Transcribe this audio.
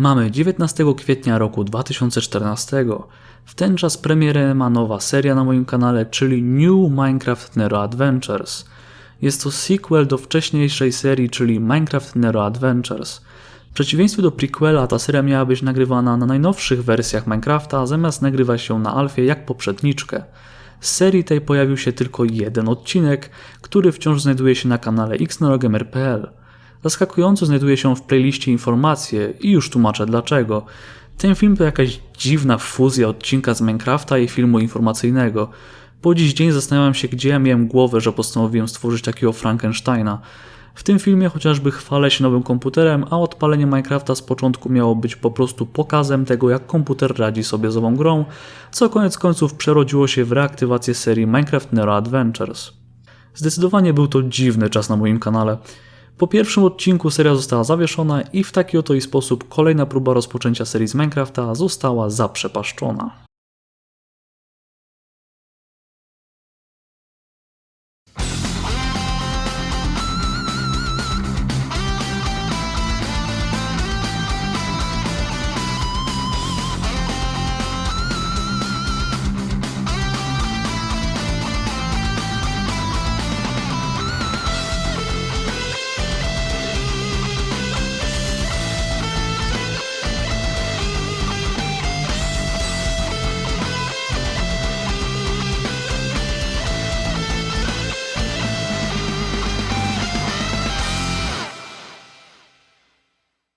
Mamy 19 kwietnia roku 2014. W ten czas premierę ma nowa seria na moim kanale, czyli New Minecraft Nero Adventures. Jest to sequel do wcześniejszej serii, czyli Minecraft Nero Adventures. W przeciwieństwie do prequela, ta seria miała być nagrywana na najnowszych wersjach Minecrafta, zamiast nagrywać się na alfie jak poprzedniczkę. Z serii tej pojawił się tylko jeden odcinek, który wciąż znajduje się na kanale xnerogamer.pl. Zaskakująco znajduje się w playliście informacje i już tłumaczę dlaczego. Ten film to jakaś dziwna fuzja odcinka z Minecrafta i filmu informacyjnego. Po dziś dzień zastanawiam się, gdzie ja miałem głowę, że postanowiłem stworzyć takiego Frankensteina. W tym filmie chociażby chwalę się nowym komputerem, a odpalenie Minecrafta z początku miało być po prostu pokazem tego, jak komputer radzi sobie z ową grą, co koniec końców przerodziło się w reaktywację serii Minecraft Nero Adventures. Zdecydowanie był to dziwny czas na moim kanale. Po pierwszym odcinku seria została zawieszona i w taki oto sposób kolejna próba rozpoczęcia serii z Minecrafta została zaprzepaszczona.